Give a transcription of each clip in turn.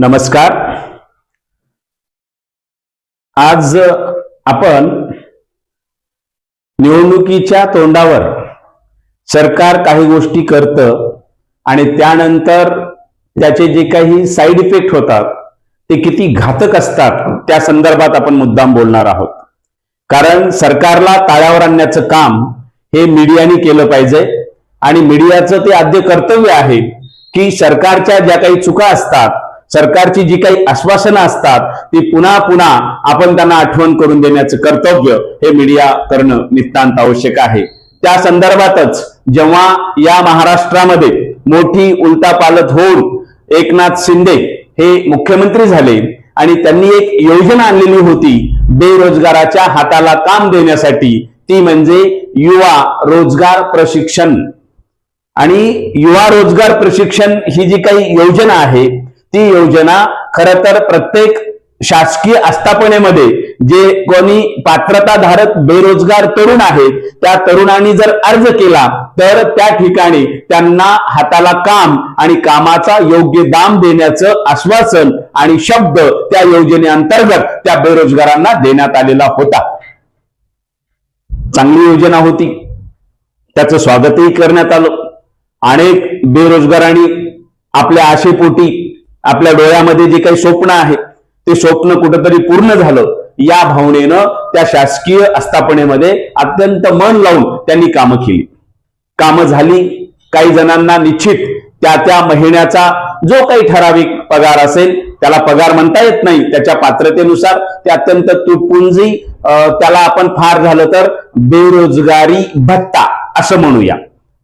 नमस्कार. आज आपण निवडणुकीच्या तोंडावर सरकार काही गोष्टी करतं आणि त्यानंतर त्याचे जे काही साईड इफेक्ट होतात ते किती घातक असतात त्या संदर्भात आपण मुद्दाम बोलणार आहोत. कारण सरकारला ताळ्यावर आणण्याचं काम हे मीडियाने केलं पाहिजे आणि मीडियाचं ते आद्य कर्तव्य आहे की सरकारच्या ज्या काही चुका असतात सरकारची जी काही आश्वासनं असतात ती पुन्हा पुन्हा आपण त्यांना आठवण करून देण्याचं कर्तव्य हे मीडिया करणं नितांत आवश्यक आहे. त्या संदर्भातच जेव्हा या महाराष्ट्रामध्ये मोठी उलटापालट होऊन एकनाथ शिंदे हे मुख्यमंत्री झाले आणि त्यांनी एक योजना आणलेली होती बेरोजगाराच्या हाताला काम देण्यासाठी ती म्हणजे युवा रोजगार प्रशिक्षण. आणि युवा रोजगार प्रशिक्षण ही जी काही योजना आहे ती योजना खर तर प्रत्येक शासकीय आस्थापनेमध्ये जे कोणी पात्रताधारक बेरोजगार तरुण आहेत त्या तरुणांनी जर अर्ज केला तर त्या ठिकाणी त्यांना हाताला काम आणि कामाचा योग्य दाम देण्याचं आश्वासन आणि शब्द त्या योजनेअंतर्गत त्या बेरोजगारांना देण्यात आलेला होता. चांगली योजना होती. त्याचं स्वागतही करण्यात आलं. अनेक बेरोजगारांनी आपल्या आशेपोटी आपल्या डोळ्यामध्ये जे काही स्वप्न आहे ते स्वप्न कुठंतरी पूर्ण झालं या भावनेनं त्या शासकीय आस्थापनेमध्ये अत्यंत मन लावून त्यांनी कामं केली. कामं झाली काही जणांना निश्चित त्या त्या महिन्याचा जो काही ठराविक पगार असेल त्याला पगार म्हणता येत नाही त्याच्या पात्रतेनुसार ते अत्यंत तुटपुंजी अं, त्याला आपण फार झालं तर बेरोजगारी भत्ता असं म्हणूया.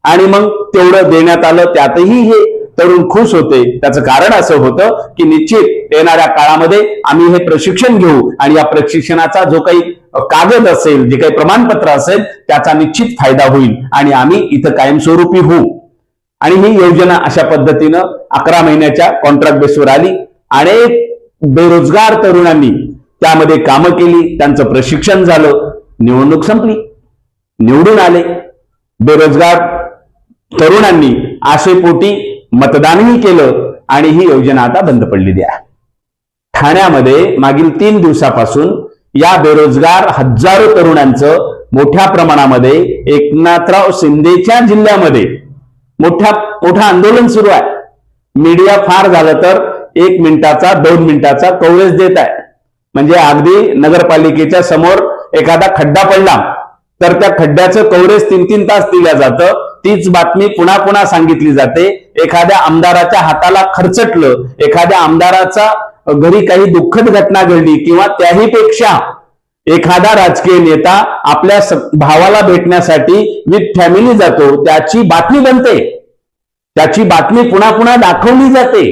आणि मग तेवढं देण्यात आलं त्यातही हे तरुण खुश होते. त्याचं कारण असं होतं की निश्चित येणाऱ्या काळामध्ये आम्ही हे प्रशिक्षण घेऊ आणि या प्रशिक्षणाचा जो काही कागद असेल जे काही प्रमाणपत्र असेल त्याचा निश्चित फायदा होईल आणि आम्ही इथं कायमस्वरूपी होऊ. आणि ही योजना अशा पद्धतीनं अकरा महिन्याच्या कॉन्ट्रॅक्ट बेसवर आली. अनेक बेरोजगार तरुणांनी त्यामध्ये कामं केली त्यांचं प्रशिक्षण झालं निवडणूक संपली निवडून आले. बेरोजगार तरुणांनी आशेपोटी मतदानही केलं आणि ही योजना आता बंद पडलेली आहे. ठाण्यामध्ये मागील तीन दिवसापासून या बेरोजगार हजारो तरुणांचं मोठ्या प्रमाणामध्ये एकनाथराव शिंदेच्या जिल्ह्यामध्ये मोठ्या मोठं आंदोलन सुरू आहे. मीडिया फार झालं तर एक मिनिटाचा दोन मिनिटाचा कव्हरेज देत आहे. म्हणजे अगदी नगरपालिकेच्या समोर एखादा खड्डा पडला तर त्या खड्ड्याचं कव्हरेज तीन तीन तास दिलं जातं. तीच बातमी पुन्हा पुन्हा सांगितली जाते. एखाद्या आमदाराच्या हाताला खर्चटलं एखाद्या आमदाराचा घरी काही दुःखद घटना घडली किंवा त्याही पेक्षा एखादा राजकीय नेता आपल्या भावाला भेटण्यासाठी विथ फॅमिली जातो त्याची बातमी बनते. त्याची बातमी पुन्हा पुन्हा दाखवली जाते.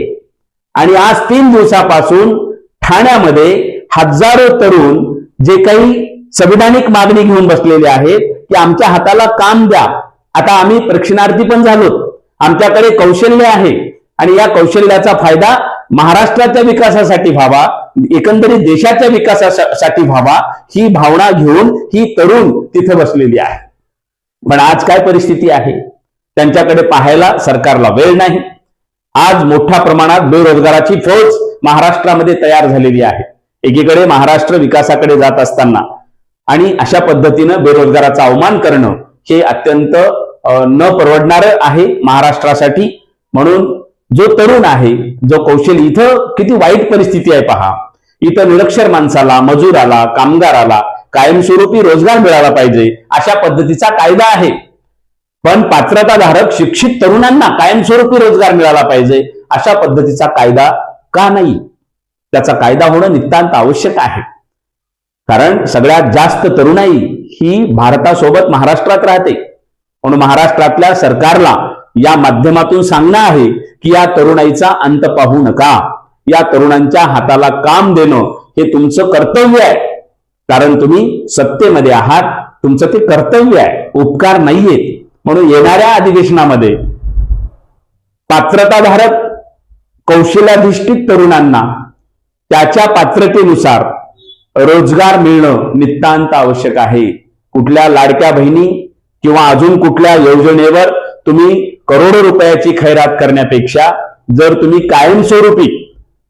आणि आज तीन दिवसापासून ठाण्यामध्ये हजारो तरुण जे काही संविधानिक मागणी घेऊन बसलेले आहेत की आमच्या हाताला काम द्या. आता आम्ही प्रक्षणार्थी पण झालो आमच्याकडे कौशल्य आहे. आणि या कौशल्याचा फायदा महाराष्ट्राच्या विकासासाठी व्हावा एकंदरीत देशाच्या विकासासाठी व्हावा ही भावना घेऊन ही तरुण तिथे बसलेली आहे. पण आज काय परिस्थिती आहे? त्यांच्याकडे पाहायला सरकारला वेळ नाही. आज मोठ्या प्रमाणात बेरोजगाराची फौज महाराष्ट्रामध्ये तयार झालेली आहे. एकीकडे महाराष्ट्र विकासाकडे जात असताना आणि अशा पद्धतीनं बेरोजगाराचा अवमान करणं हे अत्यंत न परवडणार आहे महाराष्ट्रासाठी. म्हणून जो तरुण आहे जो कौशल्य इथं किती वाईट परिस्थिती आहे पहा. इथं निरक्षर माणसाला मजुराला कामगाराला कायमस्वरूपी रोजगार मिळाला पाहिजे अशा पद्धतीचा कायदा आहे. पण पात्रताधारक शिक्षित तरुणांना कायमस्वरूपी रोजगार मिळाला पाहिजे अशा पद्धतीचा कायदा का नाही? त्याचा कायदा होणं नितांत आवश्यक आहे. कारण सगळ्यात जास्त तरुणाई ही भारतासोबत महाराष्ट्रात राहते. म्हणून महाराष्ट्रातल्या सरकारला या माध्यमातून सांगणं आहे की या तरुणाईचा अंत पाहू नका. या तरुणांच्या हाताला काम देणं हे तुमचं कर्तव्य आहे. कारण तुम्ही सत्तेमध्ये आहात तुमचं ते कर्तव्य आहे. उपकार नाहीयेत. म्हणून येणाऱ्या अधिवेशनामध्ये पात्रताधारक कौशल्याधिष्ठित तरुणांना त्याच्या पात्रतेनुसार रोजगार मिळणं नितांत आवश्यक आहे. कुठल्या लाडक्या बहिणी किंवा अजून कुठल्या योजनेवर तुम्ही करोडो रुपयाची खैरात करण्यापेक्षा जर तुम्ही कायमस्वरूपी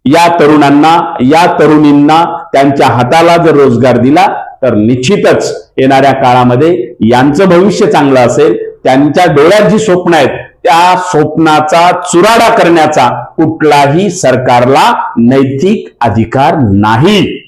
या तरुणांना या तरुणींना त्यांच्या हाताला जर रोजगार दिला तर निश्चितच येणाऱ्या काळामध्ये यांचं भविष्य चांगलं असेल. त्यांच्या डोळ्यात जी स्वप्न आहेत त्या स्वप्नाचा चुराडा करण्याचा कुठलाही सरकारला नैतिक अधिकार नाही.